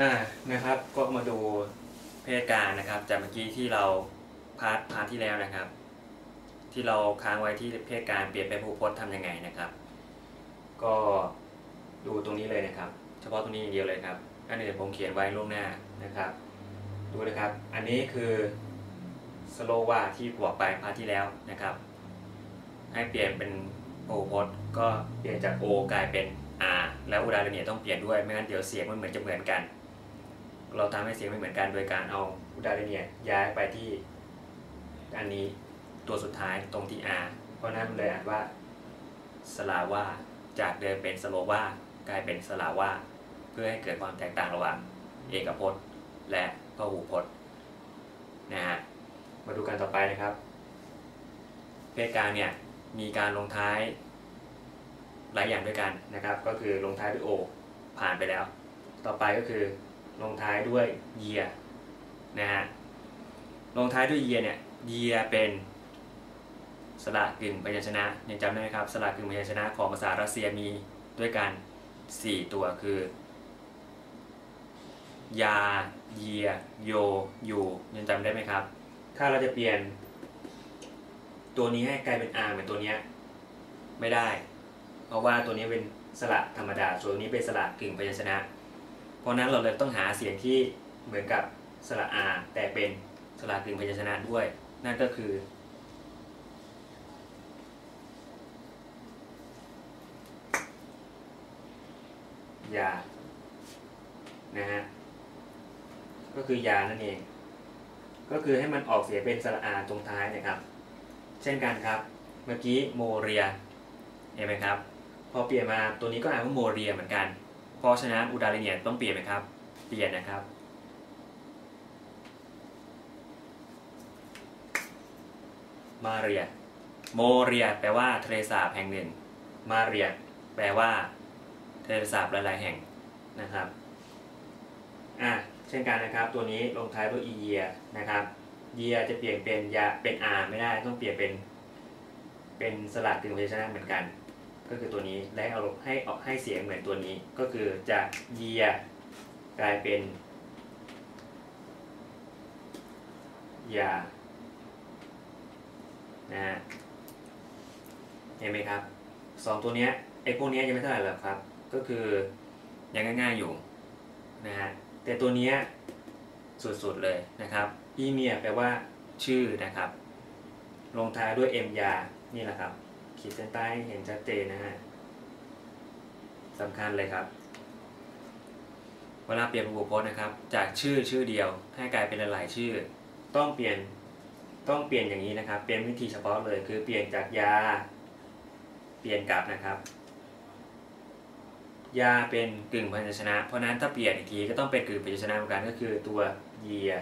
อ่านะครับก็มาดูเพศการนะครับ จากเมื่อกี้ที่เราพาร์ทพาร์ทที่แล้วนะครับ ที่เราค้างไว้ที่เพศการเปลี่ยนเป็นผู้พจน์ทำยังไงนะครับ ก็ดูตรงนี้เลยนะครับ เฉพาะตรงนี้อย่างเดียวเลยครับอันอื่นผมเขียนไว้ล่วงหน้านะครับ ดูนะครับ อันนี้คือสโลว่าที่บอกไปพาร์ทที่แล้วนะครับ ให้เปลี่ยนเป็นโอพจน์ก็เปลี่ยนจาก O กลายเป็น R แล้วอุดาเนียต้องเปลี่ยนด้วยไม่งั้นเดี๋ยวเสียงมันเหมือนจะเหมือนกัน เราทำให้เสียงไม่เหมือนกันโดยการเอาอุดาเรเนียย้ายไปที่อันนี้ตัวสุดท้ายตรงที่ R เพราะนั้นมันเลยอ่านว่าสลาว่าจากเดิมเป็นสโลวากลายเป็นสลาว่าเพื่อให้เกิดความแตกต่างระหว่างเอกพจน์ และพหูพจน์นะฮะมาดูกันต่อไปนะครับ เพศกลางเนี่ยมีการลงท้ายหลายอย่างด้วยกันนะครับ ก็คือลงท้ายด้วยโอผ่านไปแล้ว ต่อไปก็คือ ลงท้ายด้วยเยียนะฮะลงท้ายด้วยเยียเนี่ยเยียเป็นสระกึ่งพยัญชนะยังจำได้ไหมครับสระกึ่งพยัญชนะของภาษารัสเซียมีด้วยกัน 4 ตัวคือยา เยีย โยยูยังจำได้ไหมครับ ถ้าเราจะเปลี่ยน ตัวนี้ให้กลายเป็น R เหมือนตัวเนี้ยไม่ได้ เพราะว่าตัวนี้เป็นสระธรรมดา ส่วนนี้เป็นสระกึ่งพยัญชนะ เพราะนั้นเราเลยต้องหาเสียงที่เหมือนกับสระ R แต่เป็นสระกึ่งพยัญชนะด้วย นั่นก็คือ ยา นะฮะ ก็คือยานั่นเอง ก็คือให้มันออกเสียงเป็นสระอาตรงท้ายนะครับ เช่นกันครับ เมื่อกี้โมเรีย เห็นไหมครับ พอเปลี่ยนมาตัวนี้ก็อ่านว่าโมเรียเหมือนกัน เพราะฉะนั้นอุดาเรเนียต้องเปลี่ยนไหมครับ เปลี่ยนนะครับ มาเรีย โมเรีย แปลว่าทะเลสาบแห่งหนึ่ง มาเรีย แปลว่าทะเลสาบหลายๆแห่งนะครับ อะเช่นกันนะครับ ตัวนี้ลงท้ายด้วยเยียนะครับเยียจะเปลี่ยนเป็นยาเป็น r ไม่ได้ต้องเปลี่ยนเป็นเป็นสลัดกึ่งพยัญชนะเหมือนกัน ก็คือตัวนี้และเอาให้ออกให้เสียงเหมือนตัวนี้ ก็คือจากเยียกลายเป็นยานะฮะเห็นไหมครับสองตัวเนี้ยไอ้พวกเนี้ยยังไม่เท่าไหร่หรอกครับ ก็คือยังง่ายๆอยู่นะฮะแต่ตัวเนี้ยสุดๆเลยนะครับอีเมียแปลว่าชื่อนะครับ ลงท้ายด้วยเอ็มยานี่แหละครับ ขีดเส้นใต้ให้เห็นชัดเจนนะฮะสำคัญเลยครับ เวลาเปลี่ยนบุคคลนะครับ จากชื่อชื่อเดียว ให้กลายเป็นหลายชื่อ ต้องเปลี่ยนต้องเปลี่ยนอย่างนี้นะครับ เปลี่ยนวิธีเฉพาะเลย คือเปลี่ยนจากยา เปลี่ยนกลับนะครับ ยาเป็นกึ่งพยัญชนะ เพราะนั้นถ้าเปลี่ยนอีกทีก็ต้องเป็นกึ่งพยัญชนะเหมือนกันก็คือตัวเยีย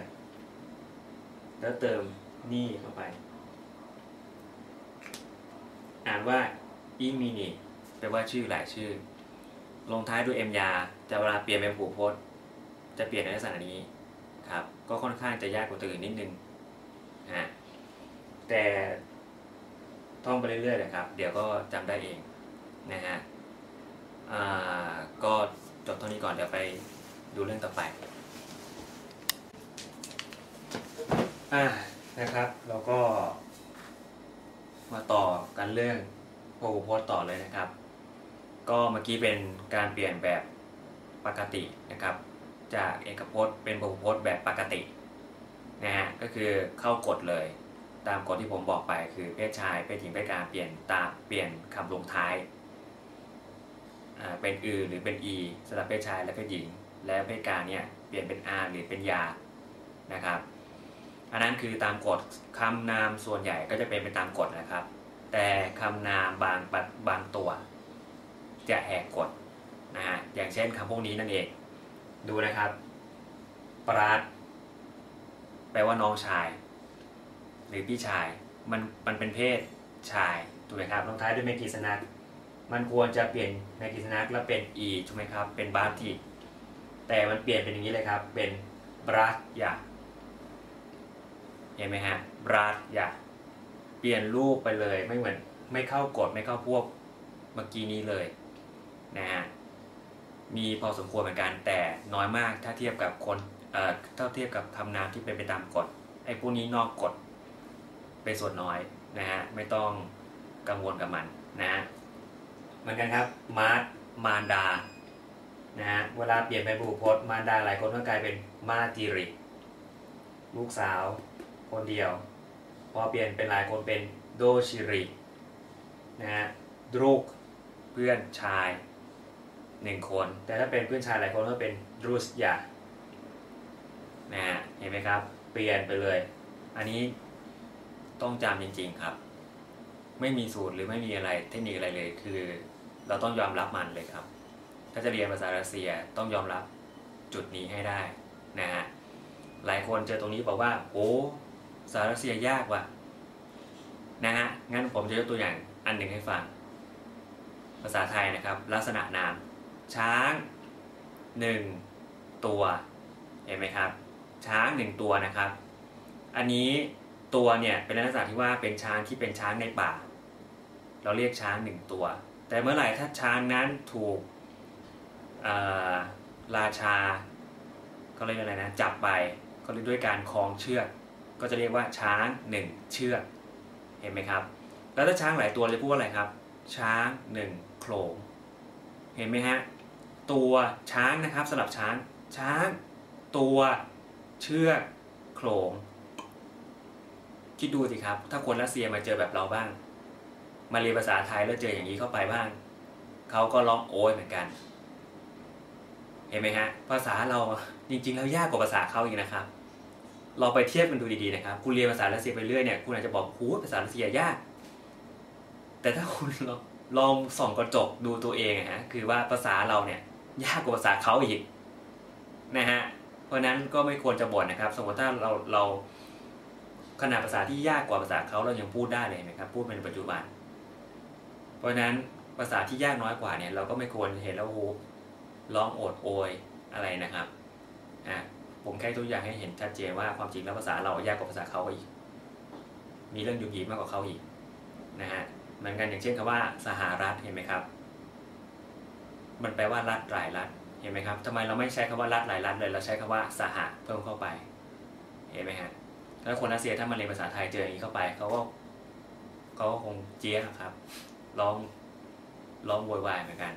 แล้วเติมนี่เข้าไป อ่านว่าอีมินิแปลว่าชื่อหลายชื่อ ลงท้ายด้วยเอ็มยาแต่เวลาเปลี่ยนเป็นผูกพจน์ จะเปลี่ยนในลักษณะนี้ครับ ก็ค่อนข้างจะยากกว่าตัวอื่นนิดนึงนะแต่ท่องไปเรื่อยๆเลยครับ เดี๋ยวก็จำได้เองนะฮะอ่าก็จบเท่านี้ก่อนเดี๋ยวไปดูเรื่องต่อไปอ่านะครับ เราก็ มาต่อกันเรื่องโพหูพจน์ต่อเลยนะครับ ก็เมื่อกี้เป็นการเปลี่ยนแบบปกตินะครับ จากเอกพจน์เป็นโพหูพจน์แบบปกตินะฮะก็คือเข้ากฎเลย ตามกฎที่ผมบอกไปคือเพศชายเพศหญิงเพศกลางเปลี่ยนตามเปลี่ยนคำลงท้ายเป็นอือหรือเป็นอีสำหรับเพศชายและเพศหญิง และเพศกลางเนี่ยเปลี่ยนเป็นอาหรือเป็นยานะครับ อันนั้นคือตามกฎคำนามส่วนใหญ่ก็จะเป็นไปตามกฎนะครับ แต่คำนามบางบางตัว จะแหกกฎนะฮะอย่างเช่นคำพวกนี้นั่นเอง ดูนะครับ ปราดแปลว่าน้องชาย หรือพี่ชายมันมันเป็นเพศชายถูกไหมครับลงท้ายด้วยเมกิสนักมันควรจะเปลี่ยนเมกิสนักแล้วเป็น e ถูกไหมครับเป็นบาติแต่มันเปลี่ยนเป็นอย่างนี้เลยครับ เป็นบรัสยา เห็นไหมฮะบรัสยาเปลี่ยนรูปไปเลยไม่เหมือนไม่เข้ากฎไม่เข้าพวกเมื่อกี้นี้เลยนะฮะมีพอสมควรเหมือนกันแต่น้อยมากถ้าเทียบกับคนเอ่อถ้าเทียบกับคำนามที่เป็นไปตามกฎไอ้พวกนี้นอกกฎเป็นส่วนน้อยนะฮะไม่ต้องกังวลกับมันนะฮะเหมือนกันครับมาร์ดมารดานะฮะเวลาเปลี่ยนเป็นบุพจน์มารดาหลายคนก็กลายเป็นมาติริ ลูกสาว คนเดียว พอเปลี่ยนเป็นหลายคนเป็นโดชิรินะฮะดรุกเพื่อนชายหนึ่งคน แต่ถ้าเป็นเพื่อนชายหลายคนก็เป็นดรุสยานะฮะเห็นไหมครับ เปลี่ยนไปเลย อันนี้ต้องจำจริงๆครับ ไม่มีสูตรหรือไม่มีอะไรเทคนิคอะไรเลยคือ เราต้องยอมรับมันเลยครับ ถ้าจะเรียนภาษารัสเซียต้องยอมรับจุดนี้ให้ได้นะฮะหลายคนเจอตรงนี้บอกว่าโอ้ ภารัสเซียยากว่ะนะฮะงั้นผมจะยกตัวอย่างอันหนึ่งให้ฟัง ภาษาไทยนะครับ ลักษณะนาม ช้างหนึ่งตัวเห็นไหมครับ ช้างหนึ่งตัวนะครับ อันนี้ตัวเนี่ยเป็นลักษณะที่ว่าเป็นช้างที่เป็นช้างในป่า เราเรียกช้างหนึ่งตัว แต่เมื่อไหร่ถ้าช้างนั้นถูกราชาเขาเรียกอะไรนะจับไปก็เรียกด้วยการคล้องเชือก ก็จะเรียกว่าช้างหนึ่งเชือกเห็นไหมครับ แล้วถ้าช้างหลายตัวเลยพูดว่าอะไรครับ ช้างหนึ่งโขลงเห็นไหมฮะตัวช้างนะครับสำหรับช้างช้าง ตัวเชือกโขลงคิดดูสิครับ ถ้าคนรัสเซียมาเจอแบบเราบ้าง มาเรียนภาษาไทยแล้วเจออย่างนี้เข้าไปบ้างเขาก็ร้องโอ้ยเหมือนกัน เห็นไหมฮะภาษาเราจริงๆแล้วยากกว่าภาษาเขาอีกนะครับ เราไปเทียบกันดูดีๆนะครับ คุณเรียนภาษารัสเซียไปเรื่อยเนี่ย คุณอาจจะบอกโอ้ภาษารัสเซียยาก แต่ถ้าคุณลองส่องกระจกดูตัวเองอะฮะ คือว่าภาษาเราเนี่ยยากกว่าภาษาเขาอีกนะฮะ เพราะนั้นก็ไม่ควรจะบ่นนะครับ สมมติถ้าเราเราขนาดภาษาที่ยากกว่าภาษาเขาเรายังพูดได้เลยนะครับ พูดเป็นปัจจุบัน เพราะนั้นภาษาที่ยากน้อยกว่าเนี่ยเราก็ไม่ควรเห็นแล้วโอ้ร้องโอดโอยอะไรนะครับ อะ ผมแค่ตัวอย่างให้เห็นชัดเจนว่าความจริงแล้วภาษาเรายากกว่าภาษาเขาอีก มีเรื่องยุ่งยีมากกว่าเขาอีกนะฮะเหมือนกันอย่างเช่นคำว่าสหรัฐเห็นไหมครับ มันแปลว่ารัฐหลายรัฐเห็นไหมครับทำไมเราไม่ใช้คำว่ารัฐหลายรัฐเลยเราใช้คำว่าสหเพิ่มเข้าไป เห็นไหมฮะแล้วคนรัสเซียถ้ามาเรียนภาษาไทยเจออย่างนี้เข้าไปเขาก็เขาก็คงเจี๊ยครับร้องร้องโวยวายเหมือนกัน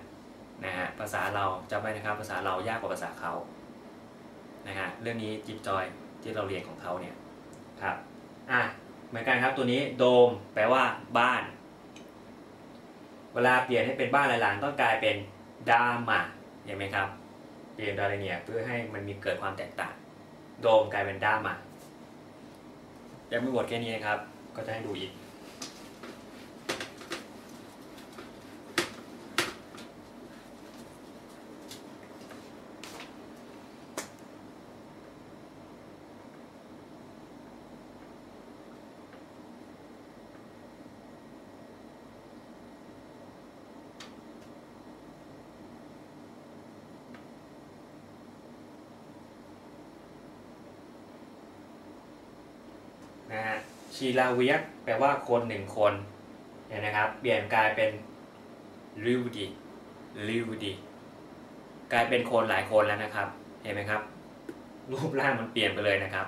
นะฮะภาษาเราจำไว้นะครับภาษาเรายากกว่าภาษาเขา นะฮะเรื่องนี้จิบจอยที่เราเรียนของเขาเนี่ยครับอะเหมือนกันครับตัวนี้โดมแปลว่าบ้าน เวลาเปลี่ยนให้เป็นบ้านหลังต้องกลายเป็นดามาเห็นไหมครับเปลี่ยนดาเรเนียเพื่อให้มันมีเกิดความแตกต่าง โดมกลายเป็นดามายังไม่หมดแค่นี้นะครับ ก็จะให้ดูอีกนะฮะ ชีลาเวียกแปลว่าคนหนึ่งคนเห็นนะครับ เปลี่ยนกลายเป็นลิวดีลิวดีกลายเป็นคนหลายคนแล้วนะครับ เห็นไหมครับ รูปร่างมันเปลี่ยนไปเลยนะครับ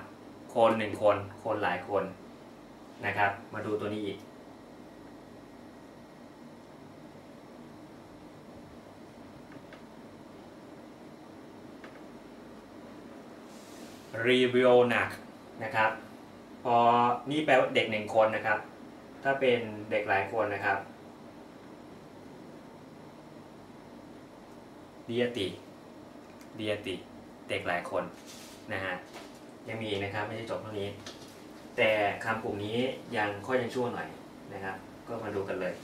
คนหนึ่งคน คนหลายคนนะครับ มาดูตัวนี้อีก รีวิวหนักนะครับ อนี่แปลว่าเด็กหนึ่งคนนะครับ ถ้าเป็นเด็กหลายคนนะครับเดียติเดียติ เด็กหลายคนนะฮะยังมีนะครับไม่ใช่จบเท่านี้ แต่คำกลุ่มนี้ยังค่อยยังชั่วหน่อยนะครับ ก็มาดูกันเลย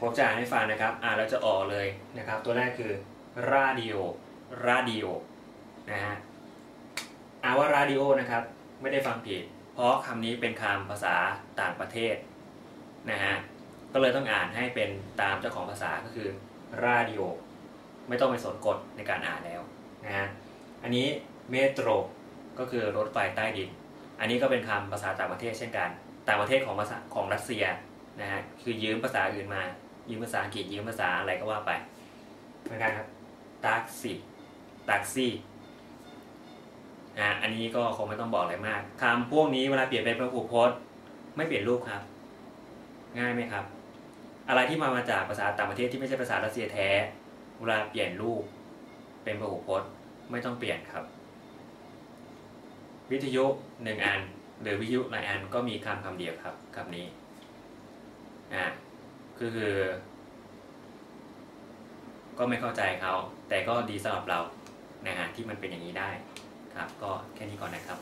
ผมจะอ่านให้ฟังนะครับ อ่านแล้วจะออกเลยนะครับ ตัวแรกคือ radio radio นะฮะอ่านว่า radio นะครับ ไม่ได้ฟังผิด เพราะคำนี้เป็นคำภาษาต่างประเทศนะฮะก็เลยต้องอ่านให้เป็นตามเจ้าของภาษาก็คือ radio ไม่ต้องไปสนกฎในการอ่านแล้วนะฮะอันนี้เมโทรก็คือรถไฟใต้ดิน อันนี้ก็เป็นคำภาษาต่างประเทศเช่นกัน ต่างประเทศของภาษาของรัสเซียนะฮะคือยืมภาษาอื่นมา ยืมภาษาอังกฤษยืมภาษาอะไรก็ว่าไปเหมือนกันครับตักซี่ตักซี่อ่าอันนี้ก็คงไม่ต้องบอกอะไรมากคำพวกนี้เวลาเปลี่ยนเป็นพหูพจน์ ไม่เปลี่ยนรูปครับ ง่ายไหมครับ อะไรที่มามาจากภาษาต่างประเทศที่ไม่ใช่ภาษารัสเซียแท้ เวลาเปลี่ยนรูป เป็นพหูพจน์ ไม่ต้องเปลี่ยนครับ วิทยุหนึ่งอัน หรือวิทยุหลายอันก็มีคำคำเดียวครับคำนี้อ่า คือคือ ก็ไม่เข้าใจเขา แต่ก็ดีสำหรับเรานะฮะที่มันเป็นอย่างนี้ได้ครับ ก็แค่นี้ก่อนนะครับ